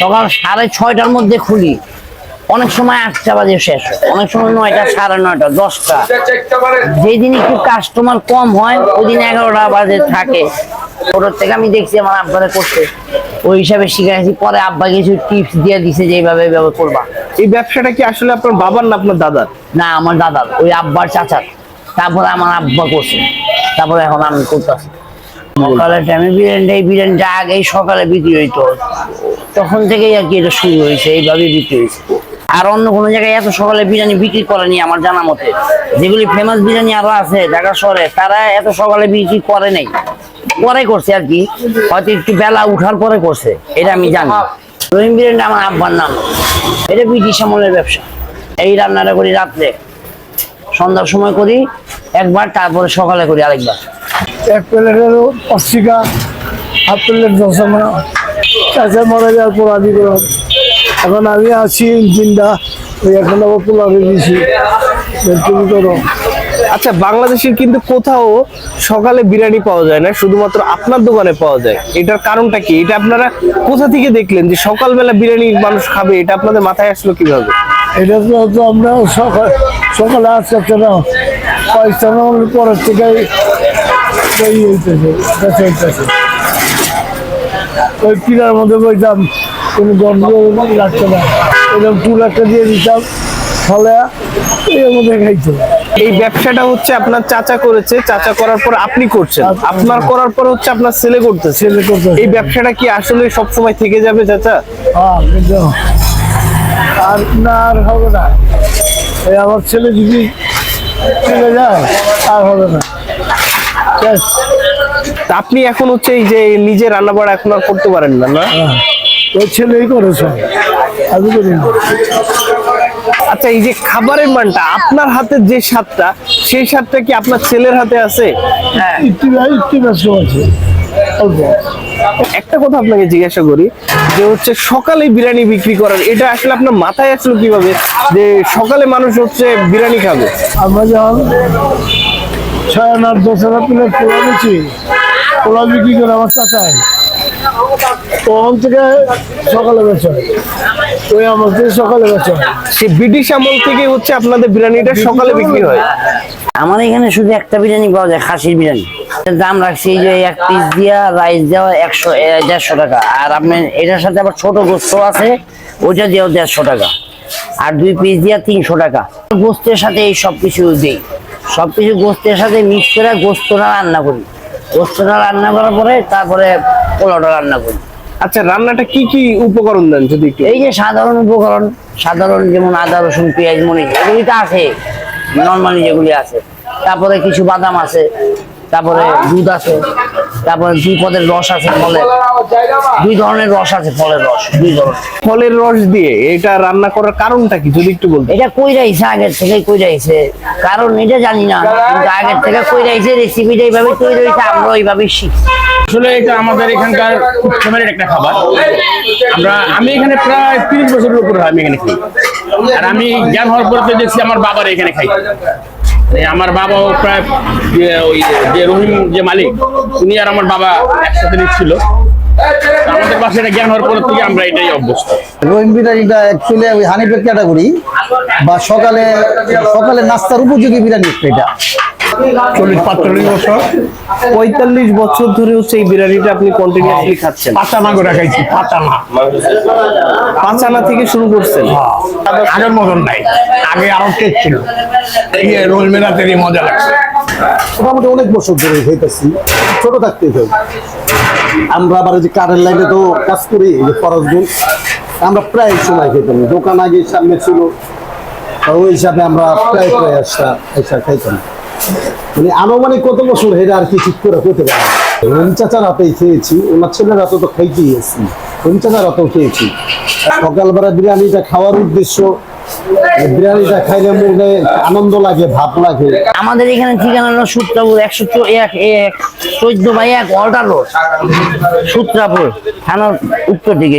সকাল সাড়ে ছয়টার মধ্যে খুলি। অনেক সময় আটটা বাজে শেষ। হয় অনেক সময় নয়টা সাড়ে নয়টা দশটা। যেদিন একটু কাস্টমার কম হয় ওই দিন এগারোটা বাজে থাকে। ছোটোর থেকে আমি দেখছি আমার আব্বারে করতে ওই হিসাবে শিখাইছি পরে আব্বা কিছু টিপস দিয়ে দিছে যে এইভাবে এইভাবে করবা। এই ব্যবসাটা কি আসলে আপনার বাবার না আপনার দাদার? না আমার দাদার। ওই আব্বার চাচার। তারপরে আমার আব্বা করছে। তারপরে এখন আমি করতেছি। সকালে টাইমে বিরিয়ানিটা এই বিরিয়ানিটা আগেই সকালে বিক্রি হইতো। তখন থেকেই আর কি এটা শুরু হয়েছে এইভাবে বিক্রি হয়েছে। আর অন্য কোনো জায়গায় এত সকালে বিরিয়ানি বিক্রি করেনি আমার জানা মতে। যেগুলি ফেমাস বিরিয়ানি আরও আছে ঢাকা শহরে, তারা এত সকালে বিক্রি করে নাই। পরে করছে আর কি, হয়তো একটু বেলা উঠার পরে করছে, এটা আমি জানি। রহিম বিরিয়ানিটা আমার আব্বার নাম। এটা ব্রিটিশ আমলের ব্যবসা। এই রান্নাটা করি রাত্রে। সন্ধ্যার সময় করি, একবার, তারপরে সকালে করি আরেকবার। এক প্লেটের অস্টিকা হাফ প্লেট দশমা চাষে মারা যাওয়ার পর আদি করলাম এখন আমি আছি জিন্দা ওই এখন আবার পোলারে দিয়েছি তুমি করো। আচ্ছা বাংলাদেশের কিন্তু কোথাও সকালে বিরিয়ানি পাওয়া যায় না শুধুমাত্র আপনার দোকানে পাওয়া যায়। এটার কারণটা কি? এটা আপনারা কোথা থেকে দেখলেন যে সকালবেলা বিরিয়ানি মানুষ খাবে? এটা আপনাদের মাথায় আসলো কীভাবে? এটা তো আমরা সকাল সকালে আসতে না পয়সা না হলে পরের থেকে ওই কিনার মধ্যে বইতাম কোনো গন্ধ লাগতো না এরকম টুল একটা দিয়ে দিতাম ফলে এর মধ্যে খাইতো। এই ব্যবসাটা হচ্ছে আপনার চাচা করেছে চাচা করার পর আপনি করছেন। আপনার করার পর হচ্ছে আপনার ছেলে করতেছে। ছেলে করতেছে। এই ব্যবসাটা কি আসলে সব সময় থেকে যাবে চাচা? হ্যাঁ আর না আর হবে না। এই আমার ছেলে যদি চলে যায় আর হবে না। তা আপনি এখন হচ্ছে এই যে নিজে রান্না বাড়া এখন আর করতে পারেন না না। ওই ছেলেই করে আমি করি আচ্ছা এই যে খাবারের মানটা আপনার হাতে যে স্বাদটা সেই স্বাদটা কি আপনার ছেলের হাতে আছে? হ্যাঁ। আছে। একটা কথা আপনাকে জিজ্ঞাসা করি যে হচ্ছে সকালে বিরিয়ানি বিক্রি করার এটা আসলে আপনার মাথায় আসলো কীভাবে? যে সকালে মানুষ হচ্ছে বিরিয়ানি খাবে? আমরা যখন ছয় আনার দশ আনার প্লেট পোলা বেছি পোলা বিক্রি করে আমার চাচায় তখন থেকে সকালে বেচা ওই আমার থেকে সকালে বেচা সে ব্রিটিশ আমল থেকে হচ্ছে আপনাদের বিরিয়ানিটা সকালে বিক্রি হয়। আমার এখানে শুধু একটা বিরিয়ানি পাওয়া যায় খাসির বিরিয়ানি। দাম রাখছি এই যে এক পিস দিয়া রাইস দেওয়া একশো দেড়শো টাকা। আর আপনার এটার সাথে আবার ছোট গোস্ত আছে ওইটা দেওয়া দেড়শো টাকা। আর দুই পিস দিয়া তিনশো টাকা। গোস্তের সাথে এই সব কিছু দিই। সব কিছু গোস্তের সাথে মিক্স করে গোস্তটা রান্না করি। গোস্তটা রান্না করার পরে তারপরে পোলাওটা রান্না করি। আচ্ছা রান্নাটা কি কি উপকরণ দেন যদি একটু? এই যে সাধারণ উপকরণ সাধারণ যেমন আদা রসুন পেঁয়াজ মরিচ এগুলি তো আছে। নর্মালি যেগুলি আছে। তারপরে কিছু বাদাম আছে। তারপরে দুধ আছে তারপরে দুই পদের রস আছে ফলের। দুই ধরনের রস আছে ফলের রস দুই ধরনের। ফলের রস দিয়ে এটা রান্না করার কারণটা কি? যদি একটু বলতেন। এটা কই রাইছে আগের থেকে কই রাইছে কারণ এটা জানি না কিন্তু আগের থেকে কই রাইছে রেসিপিটা এইভাবে তৈরি হয়েছে আমরা ওইভাবে শিখি আসলে এটা আমাদের এখানকার খুব ফেভারিট একটা খাবার। আমরা আমি এখানে প্রায় তিরিশ বছরের উপরে হয় আমি এখানে খাই। আর আমি জ্ঞান হওয়ার পরে তো দেখছি আমার বাবার এখানে খাই। আমার বাবাও প্রায় ওই যে রহিম যে মালিক, উনি আর আমার বাবা একসাথে নিচ্ছিল। আমাদের পাশে এটা জ্ঞান হওয়ার পর থেকে আমরা এটাই অভ্যস্ত। রহিম বিরিয়ানিটা অ্যাকচুয়ালি ওই হানিফের ক্যাটাগরি বা সকালে সকালে নাস্তার উপযোগী বিরিয়ানি এটা। চল্লিশ পাঁচচল্লিশ বছর। পঁয়তাল্লিশ বছর ধরে হচ্ছে এই বিরিয়ানিটা আপনি কন্টিনিউসলি খাচ্ছেন। পাতানা করে খাইছি পাতানা পাঁচানা থেকে শুরু করছেন? আগের মতন নাই। আগে আরও টেস্ট ছিল। এই রোল মেলাতেরই মজা লাগছে। মোটামুটি অনেক বছর ধরে খাইতেছি। ছোট থাকতে খাই আমরা আবার যে কারের লাইনে তো কাজ করি যে ফরজগুল আমরা প্রায় সময় খেতাম দোকান আগে সামনে ছিল। ওই হিসাবে আমরা প্রায় প্রায় আসতাম এসা খাইতাম। মানে কত বছর হেরে আর কি ঠিক করে হতে পারে? রহিম চাচার হাতেই খেয়েছি, ওনার ছেলের হাতে তো খাইতেই চাচার হাতেও খেয়েছি। সকালবেলা বিরিয়ানিটা খাওয়ার উদ্দেশ্য, বিরিয়ানিটা মনে আনন্দ লাগে, ভাব লাগে। আমাদের এখানে ঠিকানা একশো এক চোদ্দ বাই এক অল্টার রোড। সূত্রাপুর, থানার উত্তর দিকে